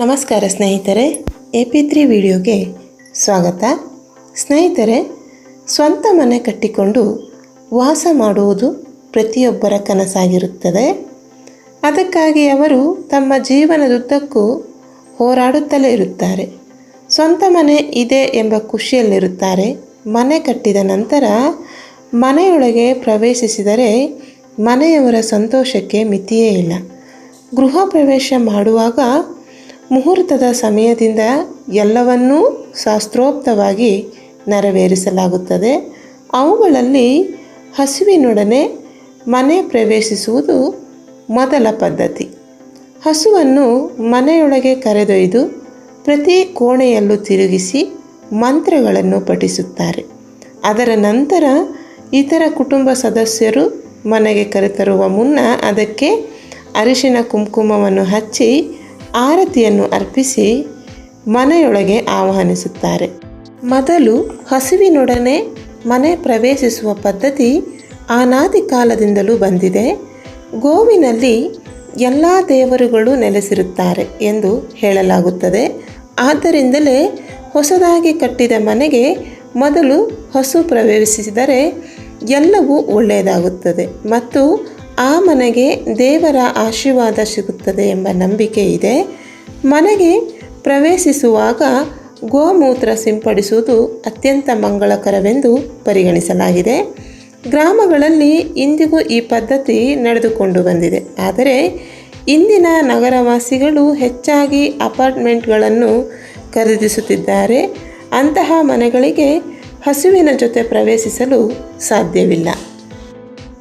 ನಮಸ್ಕಾರ ಸ್ನೇಹಿತರೆ, A P three ವಿಡಿಯೋಗೆ ಸ್ವಾಗತ. ಸ್ನೇಹಿತರೆ, ಸ್ವಂತ ಮನೆ ಕಟ್ಟಿಕೊಂಡು ವಾಸ ಮಾಡುವುದು ಪ್ರತಿಯೊಬ್ಬರ ಕನಸಾಗಿರುತ್ತದೆ. ಅದಕ್ಕಾಗಿ ಅವರು ತಮ್ಮ ಜೀವನದುದ್ದಕ್ಕೂ ಹೋರಾಡುತ್ತಲೇ ಇರುತ್ತಾರೆ. ಸ್ವಂತ ಮನೆ ಇದೆ ಎಂಬ ಖುಷಿಯಲ್ಲಿರುತ್ತಾರೆ. ಮನೆ ಕಟ್ಟಿದ ನಂತರ ಮನೆಯೊಳಗೆ ಪ್ರವೇಶಿಸಿದರೆ ಮನೆಯವರ ಸಂತೋಷಕ್ಕೆ ಮಿತಿಯೇ ಇಲ್ಲ. ಗೃಹ ಪ್ರವೇಶ ಮಾಡುವಾಗ ಮುಹೂರ್ತದ ಸಮಯದಿಂದ ಎಲ್ಲವನ್ನೂ ಶಾಸ್ತ್ರೋಕ್ತವಾಗಿ ನೆರವೇರಿಸಲಾಗುತ್ತದೆ. ಅವುಗಳಲ್ಲಿ ಹಸುವಿನೊಡನೆ ಮನೆ ಪ್ರವೇಶಿಸುವುದು ಮೊದಲ ಪದ್ಧತಿ. ಹಸುವನ್ನು ಮನೆಯೊಳಗೆ ಕರೆದೊಯ್ದು ಪ್ರತಿ ಕೋಣೆಯಲ್ಲೂ ತಿರುಗಿಸಿ ಮಂತ್ರಗಳನ್ನು ಪಠಿಸುತ್ತಾರೆ. ಅದರ ನಂತರ ಇತರ ಕುಟುಂಬ ಸದಸ್ಯರು ಮನೆಗೆ ಕರೆತರುವ ಮುನ್ನ ಅದಕ್ಕೆ ಅರಿಶಿನ ಕುಂಕುಮವನ್ನು ಹಚ್ಚಿ ಆರತಿಯನ್ನು ಅರ್ಪಿಸಿ ಮನೆಯೊಳಗೆ ಆಹ್ವಾನಿಸುತ್ತಾರೆ. ಮೊದಲು ಹಸುವಿನೊಡನೆ ಮನೆ ಪ್ರವೇಶಿಸುವ ಪದ್ಧತಿ ಅನಾದಿ ಕಾಲದಿಂದಲೂ ಬಂದಿದೆ. ಗೋವಿನಲ್ಲಿ ಎಲ್ಲ ದೇವರುಗಳು ನೆಲೆಸಿರುತ್ತಾರೆ ಎಂದು ಹೇಳಲಾಗುತ್ತದೆ. ಆದ್ದರಿಂದಲೇ ಹೊಸದಾಗಿ ಕಟ್ಟಿದ ಮನೆಗೆ ಮೊದಲು ಹಸು ಪ್ರವೇಶಿಸಿದರೆ ಎಲ್ಲವೂ ಒಳ್ಳೆಯದಾಗುತ್ತದೆ ಮತ್ತು ಆ ಮನೆಗೆ ದೇವರ ಆಶೀರ್ವಾದ ಸಿಗುತ್ತದೆ ಎಂಬ ನಂಬಿಕೆ ಇದೆ. ಮನೆಗೆ ಪ್ರವೇಶಿಸುವಾಗ ಗೋಮೂತ್ರ ಸಿಂಪಡಿಸುವುದು ಅತ್ಯಂತ ಮಂಗಳಕರವೆಂದು ಪರಿಗಣಿಸಲಾಗಿದೆ. ಗ್ರಾಮಗಳಲ್ಲಿ ಇಂದಿಗೂ ಈ ಪದ್ಧತಿ ನಡೆದುಕೊಂಡು ಬಂದಿದೆ. ಆದರೆ ಇಂದಿನ ನಗರವಾಸಿಗಳು ಹೆಚ್ಚಾಗಿ ಅಪಾರ್ಟ್ಮೆಂಟ್ಗಳನ್ನು ಖರೀದಿಸುತ್ತಿದ್ದಾರೆ. ಅಂತಹ ಮನೆಗಳಿಗೆ ಹಸುವಿನ ಜೊತೆ ಪ್ರವೇಶಿಸಲು ಸಾಧ್ಯವಿಲ್ಲ.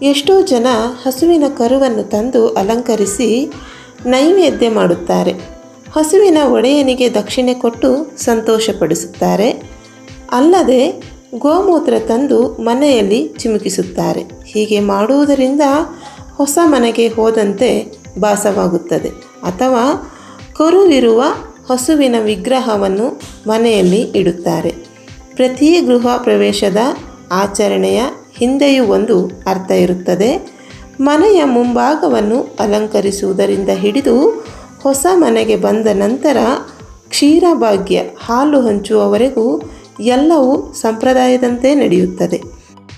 ಎಷ್ಟೋ ಜನ ಹಸುವಿನ ಕರುವನ್ನು ತಂದು ಅಲಂಕರಿಸಿ ನೈವೇದ್ಯ ಮಾಡುತ್ತಾರೆ. ಹಸುವಿನ ಒಡೆಯನಿಗೆ ದಕ್ಷಿಣೆ ಕೊಟ್ಟು ಸಂತೋಷಪಡಿಸುತ್ತಾರೆ. ಅಲ್ಲದೆ ಗೋಮೂತ್ರ ತಂದು ಮನೆಯಲ್ಲಿ ಚಿಮುಕಿಸುತ್ತಾರೆ. ಹೀಗೆ ಮಾಡುವುದರಿಂದ ಹೊಸ ಮನೆಗೆ ಹೋದಂತೆ ಭಾಸವಾಗುತ್ತದೆ. ಅಥವಾ ಕರುವಿರುವ ಹಸುವಿನ ವಿಗ್ರಹವನ್ನು ಮನೆಯಲ್ಲಿ ಇಡುತ್ತಾರೆ. ಪ್ರತಿ ಗೃಹ ಪ್ರವೇಶದ ಆಚರಣೆಯ ಹಿಂದೆಯೂ ಒಂದು ಅರ್ಥ ಇರುತ್ತದೆ. ಮನೆಯ ಮುಂಭಾಗವನ್ನು ಅಲಂಕರಿಸುವುದರಿಂದ ಹಿಡಿದು ಹೊಸ ಮನೆಗೆ ಬಂದ ನಂತರ ಕ್ಷೀರಭಾಗ್ಯ ಹಾಲು ಹಂಚುವವರೆಗೂ ಎಲ್ಲವೂ ಸಂಪ್ರದಾಯದಂತೆ ನಡೆಯುತ್ತದೆ.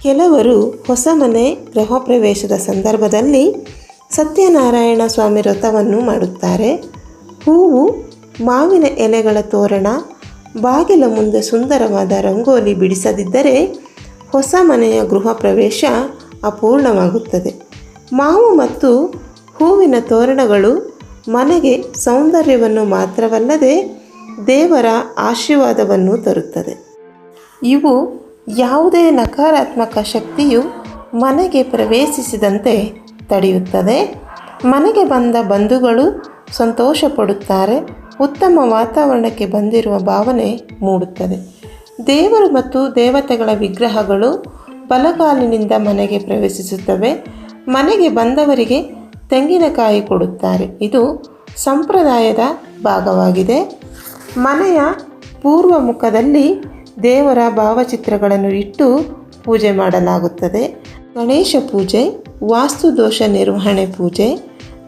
ಕೆಲವರು ಹೊಸ ಮನೆ ಗೃಹ ಪ್ರವೇಶದ ಸಂದರ್ಭದಲ್ಲಿ ಸತ್ಯನಾರಾಯಣ ಸ್ವಾಮಿ ವ್ರತವನ್ನು ಮಾಡುತ್ತಾರೆ. ಹೂವು, ಮಾವಿನ ಎಲೆಗಳ ತೋರಣ, ಬಾಗಿಲ ಮುಂದೆ ಸುಂದರವಾದ ರಂಗೋಲಿ ಬಿಡಿಸದಿದ್ದರೆ ಹೊಸ ಮನೆಯ ಗೃಹ ಪ್ರವೇಶ ಅಪೂರ್ಣವಾಗುತ್ತದೆ. ಮಾವು ಮತ್ತು ಹೂವಿನ ತೋರಣಗಳು ಮನೆಗೆ ಸೌಂದರ್ಯವನ್ನು ಮಾತ್ರವಲ್ಲದೆ ದೇವರ ಆಶೀರ್ವಾದವನ್ನು ತರುತ್ತದೆ. ಇವು ಯಾವುದೇ ನಕಾರಾತ್ಮಕ ಶಕ್ತಿಯು ಮನೆಗೆ ಪ್ರವೇಶಿಸಿದಂತೆ ತಡೆಯುತ್ತದೆ. ಮನೆಗೆ ಬಂದ ಬಂಧುಗಳು ಸಂತೋಷ ಪಡುತ್ತಾರೆ ಉತ್ತಮ ವಾತಾವರಣಕ್ಕೆ ಬಂದಿರುವ ಭಾವನೆ ಮೂಡುತ್ತದೆ. ದೇವರು ಮತ್ತು ದೇವತೆಗಳ ವಿಗ್ರಹಗಳು ಬಲಗಾಲಿನಿಂದ ಮನೆಗೆ ಪ್ರವೇಶಿಸುತ್ತವೆ. ಮನೆಗೆ ಬಂದವರಿಗೆ ತೆಂಗಿನಕಾಯಿ ಕೊಡುತ್ತಾರೆ. ಇದು ಸಂಪ್ರದಾಯದ ಭಾಗವಾಗಿದೆ. ಮನೆಯ ಪೂರ್ವ ಮುಖದಲ್ಲಿ ದೇವರ ಭಾವಚಿತ್ರಗಳನ್ನು ಇಟ್ಟು ಪೂಜೆ ಮಾಡಲಾಗುತ್ತದೆ. ಗಣೇಶ ಪೂಜೆ ವಾಸ್ತುದೋಷ ನಿರ್ವಹಣೆ ಪೂಜೆ,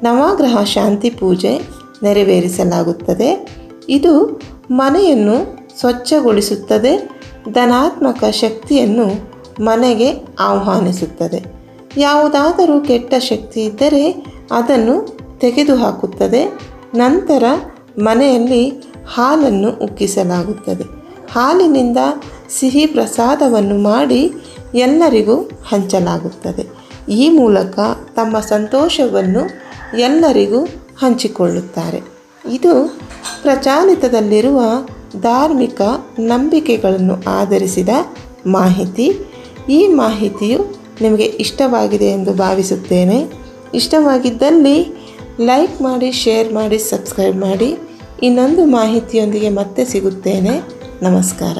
ನವಗ್ರಹ ಶಾಂತಿ ಪೂಜೆ ನೆರವೇರಿಸಲಾಗುತ್ತದೆ. ಇದು ಮನೆಯನ್ನು ಸ್ವಚ್ಛಗೊಳಿಸುತ್ತದೆ, ಧನಾತ್ಮಕ ಶಕ್ತಿಯನ್ನು ಮನೆಗೆ ಆಹ್ವಾನಿಸುತ್ತದೆ. ಯಾವುದಾದರೂ ಕೆಟ್ಟ ಶಕ್ತಿ ಇದ್ದರೆ ಅದನ್ನು ತೆಗೆದುಹಾಕುತ್ತದೆ. ನಂತರ ಮನೆಯಲ್ಲಿ ಹಾಲನ್ನು ಉಕ್ಕಿಸಲಾಗುತ್ತದೆ. ಹಾಲಿನಿಂದ ಸಿಹಿ ಪ್ರಸಾದವನ್ನು ಮಾಡಿ ಎಲ್ಲರಿಗೂ ಹಂಚಲಾಗುತ್ತದೆ. ಈ ಮೂಲಕ ತಮ್ಮ ಸಂತೋಷವನ್ನು ಎಲ್ಲರಿಗೂ ಹಂಚಿಕೊಳ್ಳುತ್ತಾರೆ. ಇದು ಪ್ರಚಲಿತದಲ್ಲಿರುವ ಧಾರ್ಮಿಕ ನಂಬಿಕೆಗಳನ್ನು ಆಧರಿಸಿದ ಮಾಹಿತಿ. ಈ ಮಾಹಿತಿಯು ನಿಮಗೆ ಇಷ್ಟವಾಗಿದೆ ಎಂದು ಭಾವಿಸುತ್ತೇನೆ. ಇಷ್ಟವಾಗಿದ್ದಲ್ಲಿ ಲೈಕ್ ಮಾಡಿ, ಶೇರ್ ಮಾಡಿ, ಸಬ್ಸ್ಕ್ರೈಬ್ ಮಾಡಿ. ಇನ್ನೊಂದು ಮಾಹಿತಿಯೊಂದಿಗೆ ಮತ್ತೆ ಸಿಗುತ್ತೇನೆ. ನಮಸ್ಕಾರ.